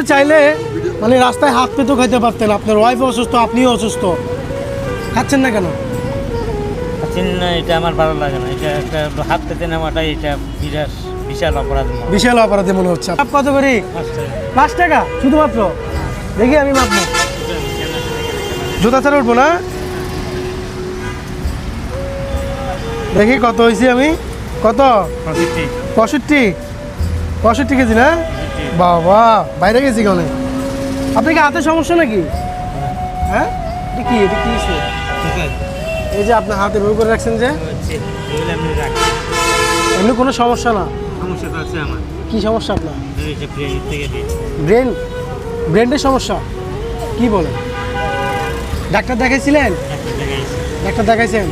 তো চাইলে মানে রাস্তায় হাত পেতেও খাইতে পারতেন আপনার ওয়াইফ অসুস্থ আপনিও অসুস্থ। খাচ্ছেন না কেন? চিন না এটা আমার ভালো লাগে না। এটা একটা হাত পেতে নেওয়াটা এটা বিরাট বিশাল অপরাধ বিশাল অপরাধী মনে হচ্ছে। আপ কত করি? পাঁচ টাকা। শুধুমাত্র? দেখি আমি মাপবো। জুতা ছাড়া উঠবো না? দেখি কত হয়েছি আমি? কত? পঁয়ষট্টি, পঁয়ষট্টি কেজি না। বাবা বাইরে গেছি কেন? আপনি কি হাতে সমস্যা নাকি? হ্যাঁ? এটা কি এটা। এই যে আপনার হাতে বই করে রাখছেন যে। এমনি কোনো সমস্যা না? সমস্যা আছে আমার। কি সমস্যা আপনার? ব্রেন ব্রেনের সমস্যা? কি বলেন? ডাক্তার দেখাইছিলেন। ডাক্তার দেখাইছেন?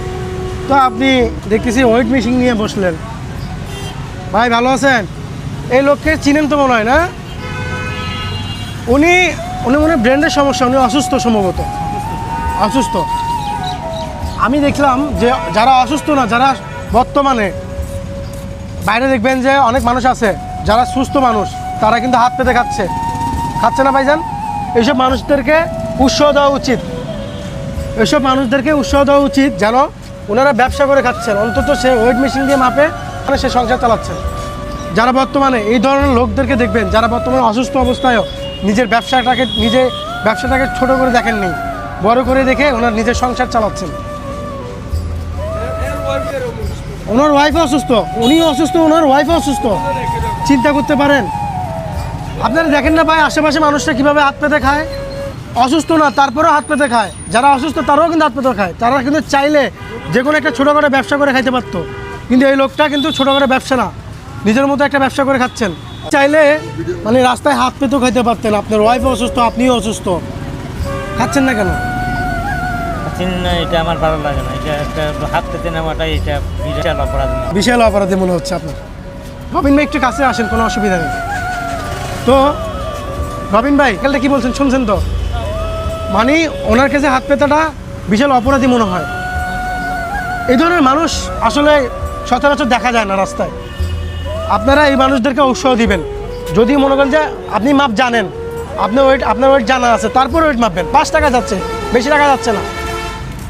তো আপনি দেখতেছি ওয়েট মেশিন নিয়ে বসলেন। ভাই ভালো আছেন? এই লোককে চিনেন তো মনে হয়, না? উনি উনি মনে হয় ব্রেনের সমস্যা, উনি অসুস্থ সম্ভবত। অসুস্থ। আমি দেখলাম যে যারা অসুস্থ না, যারা বর্তমানে, বাইরে দেখবেন যে অনেক মানুষ আছে, যারা সুস্থ মানুষ, তারা কিন্তু হাত পেতে খাচ্ছে। খাচ্ছে না ভাইজান? এইসব মানুষদেরকে উৎসাহ দেওয়া উচিত। এইসব মানুষদেরকে উৎসাহ দেওয়া উচিত যেন ওনারা ব্যবসা করে খাচ্ছেন। অন্তত সে ওয়েট মেশিন দিয়ে মাপে মানে সে সংসার চালাচ্ছেন। যারা বর্তমানে এই ধরনের লোকদেরকে দেখবেন, যারা বর্তমানে অসুস্থ অবস্থায়ও নিজের ব্যবসাটাকে নিজে ব্যবসাটাকে ছোট করে দেখেননি, বড় করে দেখে ওনার নিজের সংসার চালাচ্ছেন। ওনার ওয়াইফ অসুস্থ, উনিও অসুস্থ, ওনার ওয়াইফ অসুস্থ। চিন্তা করতে পারেন। আপনারা দেখেন না ভাই, আশেপাশে মানুষরা কীভাবে হাত পেতে খায়? অসুস্থ না, তারপরেও হাত পেতে খায়। যারা অসুস্থ, তারাও কিন্তু হাত পেতে খায়। তারা কিন্তু চাইলে যে কোনো একটা ছোটো ব্যবসা করে খাইতে পারতো। কিন্তু এই লোকটা কিন্তু ছোটো করে ব্যবসা না। নিজের মতো একটা ব্যবসা করে খাচ্ছেন। চাইলে মানে রাস্তায় হাত পেতেও খাইতে পারতেন। আপনার ওয়াইফ অসুস্থ আপনিও অসুস্থ। খাচ্ছেন না কেন? না এটা আমার ভালো লাগে না। এটা একটা হাত পেতে এটা বিশাল অপরাধ। বিশাল অপরাধী মনে হচ্ছে আপনার। রবিন ভাই একটু কাছে আসেন কোনো অসুবিধা নেই। তো রবিন ভাই কালটা কি বলছেন শুনছেন তো? মানে ওনার কাছে হাত পেতাটা বিশাল অপরাধী মনে হয়। এই ধরনের মানুষ আসলে সচরাচর দেখা যায় না রাস্তায়। আপনারা এই মানুষদেরকে উৎসাহ দিবেন। যদি মনে করেন যে আপনি মাপ জানেন, আপনার ওয়েট আপনার ওয়েট জানা আছে, তারপর ওয়েট মাপবেন। পাঁচ টাকা যাচ্ছে, বেশি টাকা যাচ্ছে না।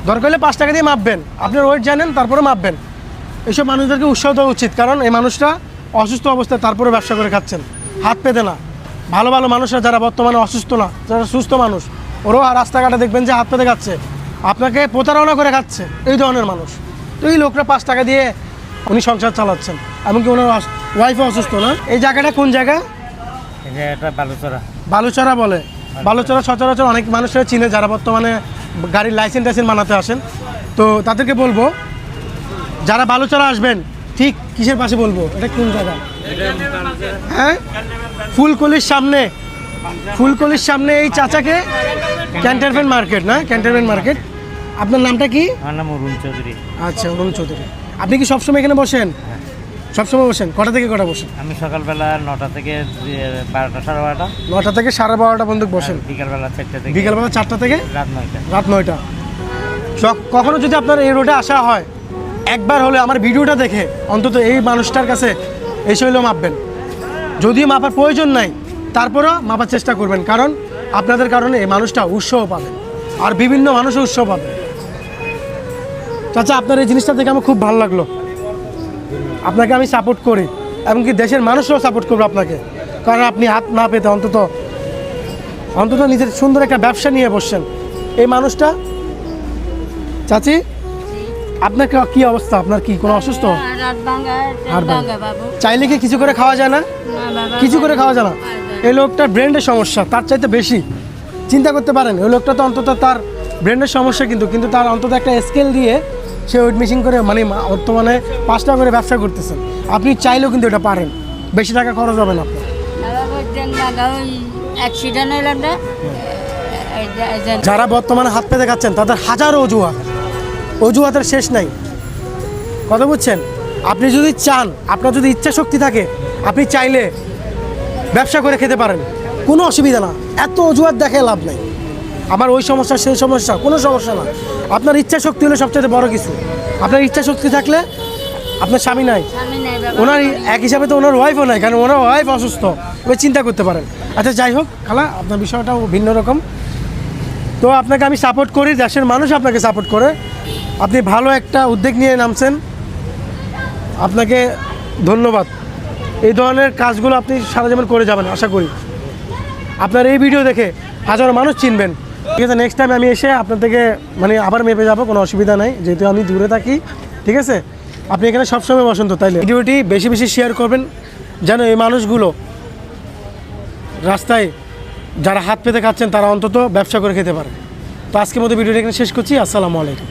দরকার হলে পাঁচ টাকা দিয়ে মাপবেন। আপনার ওয়েট জানেন, তারপরে মাপবেন। এইসব মানুষদেরকে উৎসাহ দেওয়া উচিত, কারণ এই মানুষরা অসুস্থ অবস্থায় তারপরে ব্যবসা করে খাচ্ছেন। হাত পেতে না। ভালো ভালো মানুষরা যারা বর্তমানে অসুস্থ না, যারা সুস্থ মানুষ, ওরাও রাস্তাঘাটে দেখবেন যে হাত পেতে খাচ্ছে। আপনাকে প্রতারণা করে খাচ্ছে, এই ধরনের মানুষ। তো এই লোকরা পাঁচ টাকা দিয়ে উনি সংসার চালাচ্ছেন, এমনকি ওনার ওয়াইফও অসুস্থ না? এই জায়গাটা কোন জায়গা? এটা বালুচরা। বালুচরা বলে। বালুচরা সচরাচর অনেক মানুষরা চিনে যারা বর্তমানে গাড়ির লাইসেন্স টাইসেন্স বানাতে আসেন। তো তাদেরকে বলব যারা বালুচরা আসবেন ঠিক কিসের পাশে বলব? এটা কোন জায়গা? হ্যাঁ? ফুলকলির সামনে। ফুলকলির সামনে এই চাচাকে ক্যান্টনমেন্ট মার্কেট না? ক্যান্টনমেন্ট মার্কেট আপনার নামটা কি? আমার নাম অরুণ চৌধুরী। আচ্ছা অরুণ চৌধুরী। আপনি কি সবসময় এখানে বসেন? সবসময় বসেন কটা থেকে কটা বসেন? আমি সকালবেলা নটা থেকে বারোটা সাড়ে বারোটা। নটা থেকে সাড়ে বারোটা পর্যন্ত বসেন। বিকালবেলা চারটা থেকে। বিকেলবেলা চারটা থেকে? রাত নয়টা। রাত নয়টা। কখনো যদি আপনার এই রোডে আসা হয় একবার হলে আমার ভিডিওটা দেখে অন্তত এই মানুষটার কাছে এসে হলেও মাপবেন। যদিও মাপার প্রয়োজন নাই তারপরেও মাপার চেষ্টা করবেন কারণ আপনাদের কারণে এই মানুষটা উৎসাহ পাবে আর বিভিন্ন মানুষও উৎসাহ পাবে চাচা আপনার এই জিনিসটা দেখে আমার খুব ভালো লাগল। আপনাকে আমি সাপোর্ট করি এমনকি দেশের মানুষরাও সাপোর্ট করবে আপনাকে। কারণ আপনি হাত না পেতে অন্তত অন্তত নিজের সুন্দর একটা ব্যবসা নিয়ে বসছেন। এই মানুষটা চাচি আপনার কি অবস্থা? আপনার কি কোনো অসুস্থ? চাইলে কি কিছু করে খাওয়া যায় না? না কিছু করে খাওয়া যায় না। এই লোকটার ব্রেনের সমস্যা তার চাইতে বেশি। চিন্তা করতে পারেন ওই লোকটা তো অন্তত তার ব্রেন্ডের সমস্যা কিন্তু কিন্তু তার অন্তত একটা স্কেল দিয়ে সে ওয়েট মেশিন করে মানে বর্তমানে পাঁচ টাকা করে ব্যবসা করতেছেন। আপনি চাইলেও কিন্তু এটা পারেন। বেশি টাকা খরচ হবে না আপনার। যারা বর্তমানে হাত পেতে খাচ্ছেন তাদের হাজারো অজুহাত। অজুহাতের শেষ নাই। কথা বুঝছেন? আপনি যদি চান আপনার যদি ইচ্ছা শক্তি থাকে আপনি চাইলে ব্যবসা করে খেতে পারেন। কোনো অসুবিধা না। এত অজুহাত দেখে লাভ নাই। আমার ওই সমস্যা সেই সমস্যা কোনো সমস্যা না। আপনার ইচ্ছা শক্তি হলে সবচেয়ে বড় কিছু। আপনার ইচ্ছা শক্তি থাকলে আপনার স্বামী নাই। ওনার এক হিসাবে তো ওনার ওয়াইফও নাই কারণ ওনার ওয়াইফ অসুস্থ। এবার চিন্তা করতে পারেন। আচ্ছা যাই হোক খালা আপনার বিষয়টাও ভিন্ন রকম। তো আপনাকে আমি সাপোর্ট করি দেশের মানুষ আপনাকে সাপোর্ট করে। আপনি ভালো একটা উদ্যোগ নিয়ে নামছেন। আপনাকে ধন্যবাদ। এই ধরনের কাজগুলো আপনি সারা জীবন করে যাবেন আশা করি। আপনার এই ভিডিও দেখে হাজারো মানুষ চিনবেন। ঠিক আছে নেক্সট টাইম আমি এসে আপনার থেকে মানে আবার মেপে যাব, কোনো অসুবিধা নাই, যেহেতু আমি দূরে থাকি, ঠিক আছে? আপনি এখানে সবসময় বসন্ত, তাইলে। ভিডিওটি বেশি বেশি শেয়ার করবেন, যেন এই মানুষগুলো রাস্তায় যারা হাত পেতে খাচ্ছেন, তারা অন্তত ব্যবসা করে খেতে পারে। তো আজকের মতো ভিডিওটি এখানে শেষ করছি, আসসালামু আলাইকুম।